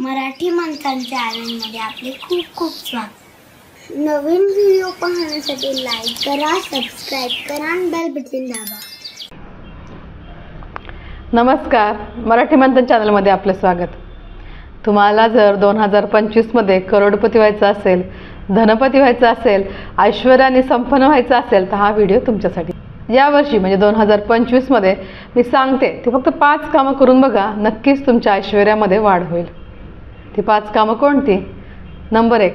मराठी माणसांच्या चॅनलमध्ये आपले खूप खूप स्वागत. नवीन व्हिडिओ पाहण्यासाठी लाईक करा सबस्क्राईब करा आणि बेल बटन दाबा. नमस्कार. मराठी मंथन चॅनलमध्ये आपलं स्वागत. तुम्हाला जर दोन हजार पंचवीसमध्ये करोडपती व्हायचं असेल धनपती व्हायचं असेल ऐश्वर्याने संपन्न व्हायचं असेल तर हा व्हिडिओ तुमच्यासाठी. यावर्षी म्हणजे दोन हजार पंचवीसमध्ये मी सांगते ते फक्त पाच कामं करून बघा नक्कीच तुमच्या ऐश्वर्यामध्ये वाढ होईल. ती पाच कामं कोणती? नंबर एक.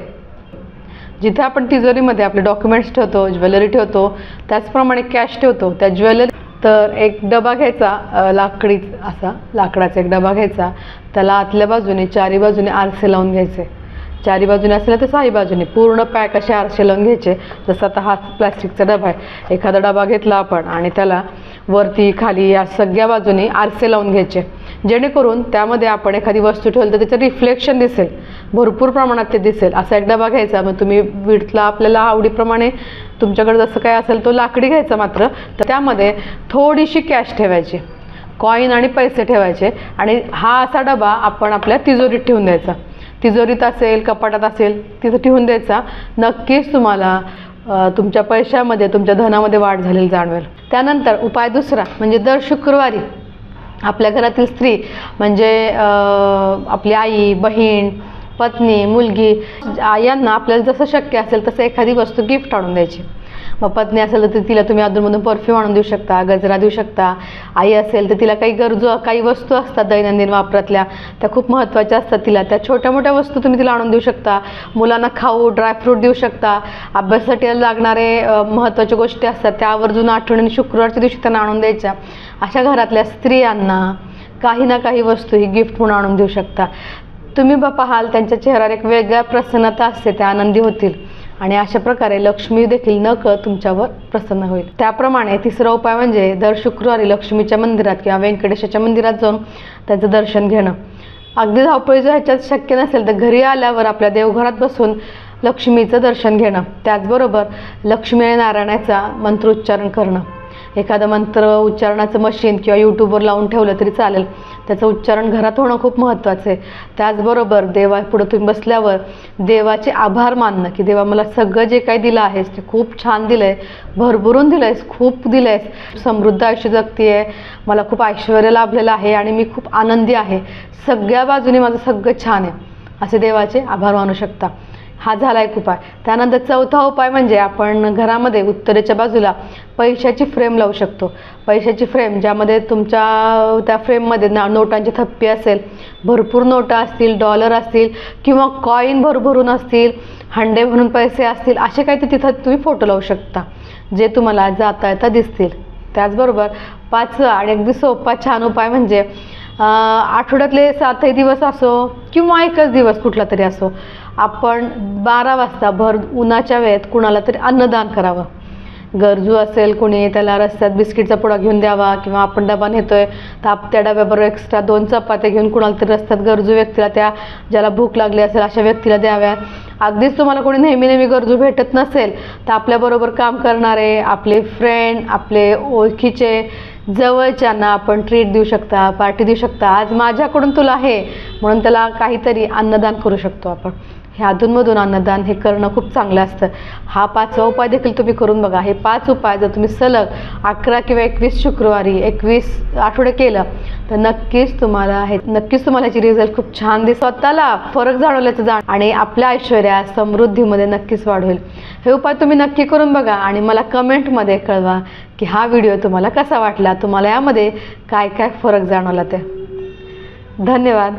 जिथे आपण तिजोरीमध्ये आपले डॉक्युमेंट्स ठेवतो ज्वेलरी ठेवतो त्याचप्रमाणे कॅश ठेवतो. त्या ज्वेलरी तर एक डबा घ्यायचा लाकडी असा लाकडाचा एक डबा घ्यायचा. त्याला आतल्या बाजूने चारी बाजूने आरसे लावून घ्यायचे. चारी बाजूने असेल तर साई बाजूने. पूर्ण पॅक असे आरसे लावून घ्यायचे. जसं आता हा प्लास्टिकचा डबा आहे. एखादा डबा घेतला आपण आणि त्याला वरती खाली या सगळ्या बाजूने आरसे लावून घ्यायचे. जेणेकरून त्यामध्ये आपण एखादी वस्तू ठेवली तर त्याचं रिफ्लेक्शन दिसेल. भरपूर प्रमाणात ते दिसेल. असा एक डबा घ्यायचा. मग तुम्ही विठला आपल्याला आवडीप्रमाणे तुमच्याकडे जसं काय असेल तो लाकडी घ्यायचा मात्र तर त्यामध्ये थोडीशी कॅश ठेवायची. कॉईन आणि पैसे ठेवायचे. आणि हा असा डबा आपण आपल्या तिजोरीत ठेवून द्यायचा. तिजोरीत असेल कपाटात असेल तिथं ठेवून द्यायचा. नक्कीच तुम्हाला तुमच्या पैशामध्ये तुमच्या धनामध्ये वाढ झालेली जाणवेल. त्यानंतर उपाय दुसरा म्हणजे दर शुक्रवारी आपल्या घरातील स्त्री म्हणजे आपली आई बहीण पत्नी मुलगी यांना आपल्याला जसं शक्य असेल तसं एखादी वस्तू गिफ्ट आणून द्यायची. मग पत्नी असेल तर तिला तुम्ही अधूनमधून परफ्यूम आणून देऊ शकता गजरा देऊ शकता. आई असेल तर तिला काही गरजू काही वस्तू असतात दैनंदिन वापरातल्या त्या खूप महत्त्वाच्या असतात तिला. त्या छोट्या मोठ्या वस्तू तुम्ही तिला आणून देऊ शकता. मुलांना खाऊ ड्रायफ्रूट देऊ शकता. अभ्यासासाठी लागणारे महत्त्वाच्या गोष्टी असतात त्या आवर्जून आठवणीने शुक्रवारच्या दिवशी त्यांना आणून द्यायच्या. अशा घरातल्या स्त्रियांना काही ना काही वस्तू ही गिफ्ट म्हणून आणून देऊ शकता. तुम्ही बा पाहाल त्यांच्या चेहऱ्यावर एक वेगळ्या प्रसन्नता असते त्या आनंदी होतील. आणि अशा प्रकारे लक्ष्मी देखील न तुमच्यावर प्रसन्न होईल. त्याप्रमाणे तिसरा उपाय म्हणजे दर शुक्रवारी लक्ष्मीच्या मंदिरात किंवा व्यंकटेशाच्या मंदिरात जाऊन त्यांचं दर्शन घेणं. अगदी धावपळीच्या ह्याच्यात शक्य नसेल तर घरी आल्यावर आपल्या देवघरात बसून लक्ष्मीचं दर्शन घेणं. त्याचबरोबर लक्ष्मी आणि नारायणाचा मंत्रोच्चारण करणं. एखादं मंत्र उच्चारणाचं मशीन किंवा यूट्यूबवर लावून ठेवलं तरी चालेल. त्याचं उच्चारण घरात होणं खूप महत्त्वाचं आहे. त्याचबरोबर देवा पुढं तुम्ही बसल्यावर देवाचे आभार मानणं की देवा मला सगळं जे काही दिलं आहेस ते खूप छान दिलं आहे भरभरून दिलं आहेस खूप दिलं आहेस समृद्ध आयुष्य जगती आहे मला खूप ऐश्वर लाभलेलं आहे आणि मी खूप आनंदी आहे. सगळ्या बाजूने माझं सगळं छान आहे. असे देवाचे आभार मानू शकता. हा झाला एक उपाय. त्यानंतर चौथा उपाय म्हणजे आपण घरामध्ये उत्तरेच्या बाजूला पैशाची फ्रेम लावू शकतो. पैशाची फ्रेम ज्यामध्ये तुमच्या त्या फ्रेममध्ये ना नोटांची थप्पी असेल भरपूर नोटा असतील डॉलर असतील किंवा कॉईन भरभरून असतील हंडे भरून पैसे असतील असे काही ते तिथं तुम्ही फोटो लावू शकता जे तुम्हाला जाता येता दिसतील. त्याचबरोबर पाचवा आणि अगदी सोपा छान उपाय म्हणजे आठवड्यातले सातही दिवस असो किंवा एकच दिवस कुठला तरी असो आपण बारा वाजता भर उन्हाच्या वेळेत कुणाला तरी अन्नदान करावं. गरजू असेल कुणी त्याला रस्त्यात बिस्किटचा पुडा घेऊन द्यावा किंवा आपण डबा नेतोय तर आप त्या डब्याबरोबर एक्स्ट्रा दोन चपात्या घेऊन कुणाला तरी रस्त्यात गरजू व्यक्तीला त्या ज्याला भूक लागली असेल अशा व्यक्तीला द्याव्या अगदीच तुम्हाला कोणी नेहमी नेहमी गरजू भेटत नसेल तर आपल्याबरोबर काम करणारे आपले फ्रेंड आपले ओळखीचे जवळच्यांना आपण ट्रीट देऊ शकता पार्टी देऊ शकता. आज माझ्याकडून तुला आहे. म्हणून त्याला काहीतरी अन्नदान करू शकतो आपण. हे अधूनमधून अन्नदान हे करणं खूप चांगलं असतं. हा पाचवा उपाय देखील तुम्ही करून बघा. हे पाच उपाय जर तुम्ही सलग अकरा किंवा एकवीस शुक्रवारी एकवीस आठवडे केलं तर नक्कीच तुम्हाला हे नक्कीच तुम्हाला याची रिझल्ट खूप छान दिस स्वतःला फरक जाणवल्याचं जाण आणि आपल्या ऐश्वर्या समृद्धीमध्ये नक्कीच वाढ होईल. हे उपाय तुम्ही नक्की करून बघा आणि मला कमेंटमध्ये कळवा. की हा व्हिडिओ तुम्हाला कसा वाटला? तुम्हाला यामध्ये काय काय फरक जाणवला ते? धन्यवाद.